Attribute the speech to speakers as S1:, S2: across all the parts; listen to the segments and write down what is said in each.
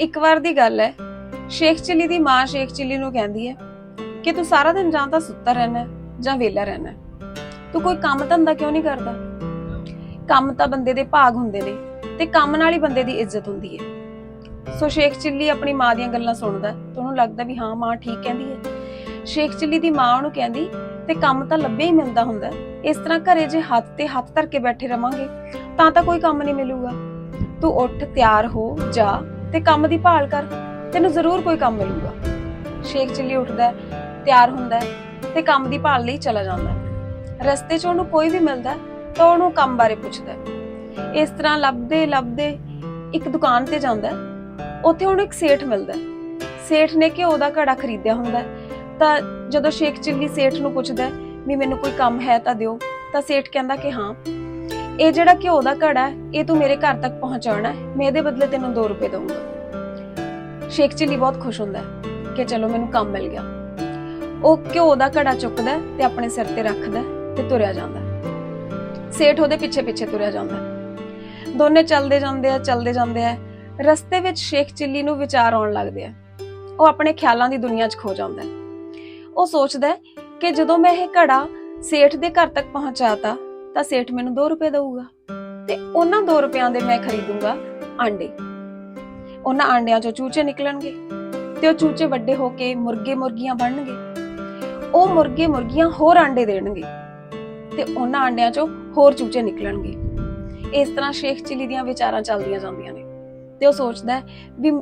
S1: ਇੱਕ ਵਾਰ ਦੀ ਗੱਲ ਹੈ। ਸ਼ੇਖ ਚਿੱਲੀ ਦੀ ਮਾਂ ਸ਼ੇਖ ਚਿੱਲੀ ਨੂੰ ਕਹਿੰਦੀ ਹੈ ਕਿ ਤੂੰ ਸਾਰਾ ਦਿਨ ਜਾਂ ਤਾਂ ਸੁੱਤਾ ਰਹਿਣਾ ਜਾਂ ਵਿਹਲਾ ਰਹਿਣਾ ਤੂੰ ਕੋਈ ਕੰਮ ਧੰਦਾ ਕਿਉਂ ਨਹੀਂ ਕਰਦਾ? ਕੰਮ ਤਾਂ ਬੰਦੇ ਦੇ ਭਾਗ ਹੁੰਦੇ ਨੇ ਤੇ ਕੰਮ ਨਾਲ ਹੀ ਬੰਦੇ ਦੀ ਇੱਜ਼ਤ ਹੁੰਦੀ ਹੈ। ਸੋ ਸ਼ੇਖ ਚਿੱਲੀ ਆਪਣੀ ਮਾਂ ਦੀਆਂ ਗੱਲਾਂ ਸੁਣਦਾ ਹੈ ਤੇ ਉਹਨੂੰ ਲੱਗਦਾ ਵੀ ਹਾਂ, ਮਾਂ ਠੀਕ ਕਹਿੰਦੀ ਹੈ। ਸ਼ੇਖ ਚਿੱਲੀ ਦੀ ਮਾਂ ਉਹਨੂੰ ਕਹਿੰਦੀ, ਤੇ ਕੰਮ ਤਾਂ ਲੱਭੇ ਹੀ ਮਿਲਦਾ ਹੁੰਦਾ ਇਸ ਤਰ੍ਹਾਂ ਘਰੇ ਜੇ ਹੱਥ ਤੇ ਹੱਥ ਧਰ ਕੇ ਬੈਠੇ ਰਵਾਂਗੇ, ਤਾਂ ਤਾਂ ਕੋਈ ਕੰਮ ਨਹੀਂ ਮਿਲੂਗਾ। ਤੂੰ ਉੱਠ, ਤਿਆਰ ਹੋ, ਜਾ। ਤੇ ਕੰਮ ਦੀ ਭਾਲ ਕਰ ਤੈਨੂੰ ਜ਼ਰੂਰ ਕੋਈ ਕੰਮ ਮਿਲੂਗਾ ਸ਼ੇਖ ਚਿੱਲੀ ਉੱਠਦਾ ਹੈ, ਤਿਆਰ ਹੁੰਦਾ ਹੈ ਤੇ ਕੰਮ ਦੀ ਭਾਲ ਲਈ ਚਲਾ ਜਾਂਦਾ ਹੈ। ਰਸਤੇ 'ਚ ਉਹਨੂੰ ਕੋਈ ਵੀ ਮਿਲਦਾ ਤਾਂ ਉਹਨੂੰ ਕੰਮ ਬਾਰੇ ਪੁੱਛਦਾ ਹੈ। ਇਸ ਤਰ੍ਹਾਂ ਲੱਭਦੇ ਲੱਭਦੇ ਇੱਕ ਦੁਕਾਨ ਤੇ ਜਾਂਦਾ ਹੈ। ਉੱਥੇ ਉਹਨੂੰ ਇੱਕ ਸੇਠ ਮਿਲਦਾ ਹੈ। ਸੇਠ ਨੇ ਘਿਓ ਦਾ ਘੜਾ ਖਰੀਦਿਆ ਹੁੰਦਾ ਹੈ। ਤਾਂ ਜਦੋਂ ਸ਼ੇਖ ਚਿੱਲੀ ਸੇਠ ਨੂੰ ਪੁੱਛਦਾ ਹੈ ਵੀ ਮੈਨੂੰ ਕੋਈ ਕੰਮ ਹੈ ਤਾਂ ਦਿਓ ਤਾਂ ਸੇਠ ਕਹਿੰਦਾ ਕਿ ਹਾਂ ਇਹ ਜਿਹੜਾ ਘਿਓ ਦਾ ਘੜਾ ਇਹ ਤੂੰ ਮੇਰੇ ਘਰ ਤੱਕ ਪਹੁੰਚਾਉਣਾ ਹੈ। ਮੈਂ ਇਹਦੇ ਬਦਲੇ ਤੈਨੂੰ 2 ਰੁਪਏ ਦਊਂਗਾ। ਸ਼ੇਖ ਚਿੱਲੀ ਬਹੁਤ ਖੁਸ਼ ਹੁੰਦਾ ਹੈ ਕਿ ਚਲੋ ਮੈਨੂੰ ਕੰਮ ਮਿਲ ਗਿਆ। ਉਹ ਘਿਓ ਦਾ ਘੜਾ ਚੁੱਕਦਾ ਤੇ ਆਪਣੇ ਸਿਰ ਤੇ ਰੱਖਦਾ ਤੇ ਤੁਰਿਆ ਜਾਂਦਾ ਸੇਠ ਉਹਦੇ ਪਿੱਛੇ ਪਿੱਛੇ ਤੁਰਿਆ ਜਾਂਦਾ ਦੋਨੇ ਚੱਲਦੇ ਜਾਂਦੇ ਆ, ਚੱਲਦੇ ਜਾਂਦੇ ਆ। ਰਸਤੇ ਵਿੱਚ ਸ਼ੇਖ ਚਿੱਲੀ ਨੂੰ ਵਿਚਾਰ ਆਉਣ ਲੱਗਦੇ ਆ। ਉਹ ਆਪਣੇ ਖਿਆਲਾਂ ਦੀ ਦੁਨੀਆ 'ਚ ਖੋ ਜਾਂਦਾ ਉਹ ਸੋਚਦਾ ਕਿ ਜਦੋਂ ਮੈਂ ਇਹ ਘੜਾ ਸੇਠ ਦੇ ਘਰ ਤੱਕ ਪਹੁੰਚਾਤਾ ਤਾਂ ਸੇਠ ਮੈਨੂੰ 2 ਰੁਪਏ ਦਊਗਾ ਤੇ ਉਹਨਾਂ 2 ਰੁਪਿਆਂ ਦੇ ਮੈਂ ਖਰੀਦੂੰਗਾ ਆਂਡੇ। ਉਹਨਾਂ ਆਂਡਿਆਂ 'ਚੋਂ ਚੂਚੇ ਨਿਕਲਣਗੇ ਤੇ ਉਹ ਚੂਚੇ ਵੱਡੇ ਹੋ ਕੇ ਮੁਰਗੇ ਮੁਰਗੀਆਂ ਬਣਨਗੇ। ਉਹ ਮੁਰਗੇ ਮੁਰਗੀਆਂ ਹੋਰ ਆਂਡੇ ਦੇਣਗੇ ਤੇ ਉਹਨਾਂ ਆਂਡਿਆਂ 'ਚੋਂ ਹੋਰ ਚੂਚੇ ਨਿਕਲਣਗੇ। ਇਸ ਤਰ੍ਹਾਂ ਸ਼ੇਖ ਚਿੱਲੀ ਦੀਆਂ ਵਿਚਾਰਾਂ ਚੱਲਦੀਆਂ ਜਾਂਦੀਆਂ ਨੇ ਤੇ ਉਹ ਸੋਚਦਾ ਵੀ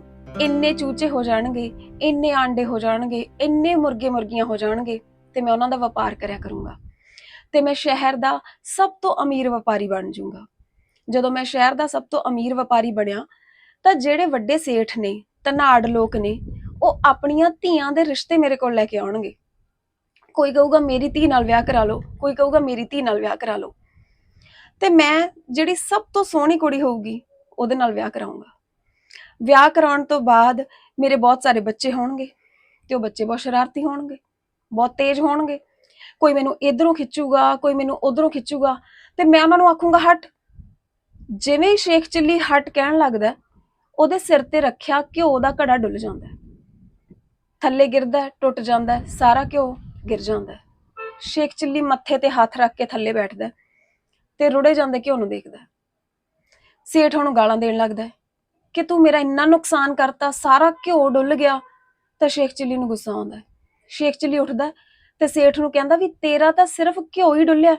S1: ਇੰਨੇ ਚੂਚੇ ਹੋ ਜਾਣਗੇ, ਇੰਨੇ ਆਂਡੇ ਹੋ ਜਾਣਗੇ, ਇੰਨੇ ਮੁਰਗੇ ਮੁਰਗੀਆਂ ਹੋ ਜਾਣਗੇ ਤੇ ਮੈਂ ਉਹਨਾਂ ਦਾ ਵਪਾਰ ਕਰਿਆ ਕਰੂੰਗਾ। ਤੇ ਮੈਂ ਸ਼ਹਿਰ ਦਾ ਸਭ ਤੋਂ ਅਮੀਰ ਵਪਾਰੀ ਬਣ ਜਾਊਂਗਾ। ਜਦੋਂ ਮੈਂ ਸ਼ਹਿਰ ਦਾ ਸਭ ਤੋਂ ਅਮੀਰ ਵਪਾਰੀ ਬਣਿਆ, ਤਾਂ ਜਿਹੜੇ ਵੱਡੇ ਸੇਠ ਨੇ, ਧਨਾੜ ਲੋਕ ਨੇ, ਉਹ ਆਪਣੀਆਂ ਧੀਆਂ ਦੇ ਰਿਸ਼ਤੇ ਮੇਰੇ ਕੋਲ ਲੈ ਕੇ ਆਉਣਗੇ। ਕੋਈ ਕਹੂਗਾ, ਮੇਰੀ ਧੀ ਨਾਲ ਵਿਆਹ ਕਰਾ ਲਓ। ਕੋਈ ਕਹੂਗਾ, ਮੇਰੀ ਧੀ ਨਾਲ ਵਿਆਹ ਕਰਾ ਲਓ। ਤੇ ਮੈਂ ਜਿਹੜੀ ਸਭ ਤੋਂ ਸੋਹਣੀ ਕੁੜੀ ਹੋਊਗੀ, ਉਹਦੇ ਨਾਲ ਵਿਆਹ ਕਰਾਉਂਗਾ ਵਿਆਹ ਕਰਾਉਣ ਤੋਂ ਬਾਅਦ ਮੇਰੇ ਬਹੁਤ ਸਾਰੇ ਬੱਚੇ ਹੋਣਗੇ ਤੇ ਉਹ ਬੱਚੇ ਬਹੁਤ ਸ਼ਰਾਰਤੀ ਹੋਣਗੇ, ਬਹੁਤ ਤੇਜ਼ ਹੋਣਗੇ। ਕੋਈ ਮੈਨੂੰ ਇਧਰੋਂ ਖਿੱਚੂਗਾ, ਕੋਈ ਮੈਨੂੰ ਉਧਰੋਂ ਖਿੱਚੂਗਾ, ਤੇ ਮੈਂ ਉਹਨਾਂ ਨੂੰ ਆਖੂੰਗਾ, ਹਟ। ਜਿਵੇਂ ਹੀ ਸ਼ੇਖ ਚਿੱਲੀ ਹਟ ਕਹਿਣ ਲੱਗਦਾ ਉਹਦੇ ਸਿਰ ਤੇ ਰੱਖਿਆ ਘਿਓ ਦਾ ਘੜਾ ਡੁੱਲ ਜਾਂਦਾ ਥੱਲੇ ਗਿਰਦਾ ਟੁੱਟ ਜਾਂਦਾ ਸਾਰਾ ਘਿਓ ਗਿਰ ਜਾਂਦਾ ਸ਼ੇਖ ਚਿੱਲੀ ਮੱਥੇ ਤੇ ਹੱਥ ਰੱਖ ਕੇ ਥੱਲੇ ਬੈਠਦਾ ਤੇ ਰੁੜੇ ਜਾਂਦੇ ਘਿਓ ਨੂੰ ਦੇਖਦਾ ਸੇਠ ਉਹਨੂੰ ਗਾਲਾਂ ਦੇਣ ਲੱਗਦਾ ਕਿ ਤੂੰ ਮੇਰਾ ਇੰਨਾ ਨੁਕਸਾਨ ਕਰਤਾ, ਸਾਰਾ ਘਿਓ ਡੁੱਲ ਗਿਆ। ਤਾਂ ਸ਼ੇਖ ਚਿੱਲੀ ਨੂੰ ਗੁੱਸਾ ਆਉਂਦਾ ਸ਼ੇਖ ਚਿੱਲੀ ਉੱਠਦਾ ਤੇ ਸੇਠ ਨੂੰ ਕਹਿੰਦਾ ਵੀ ਤੇਰਾ ਤਾਂ ਸਿਰਫ ਘਿਓ ਹੀ ਡੁੱਲਿਆ।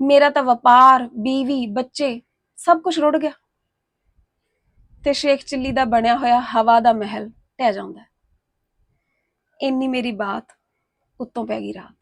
S1: ਮੇਰਾ ਤਾਂ ਵਪਾਰ, ਬੀਵੀ, ਬੱਚੇ, ਸਭ ਕੁਝ ਰੁੜ ਗਿਆ। ਤੇ ਸ਼ੇਖ ਚਿੱਲੀ ਦਾ ਬਣਿਆ ਹੋਇਆ ਹਵਾ ਦਾ ਮਹਿਲ ਢਹਿ ਜਾਂਦਾ ਇੰਨੀ ਮੇਰੀ ਬਾਤ ਉੱਤੋਂ ਪੈ ਗਈ ਰਾਤ।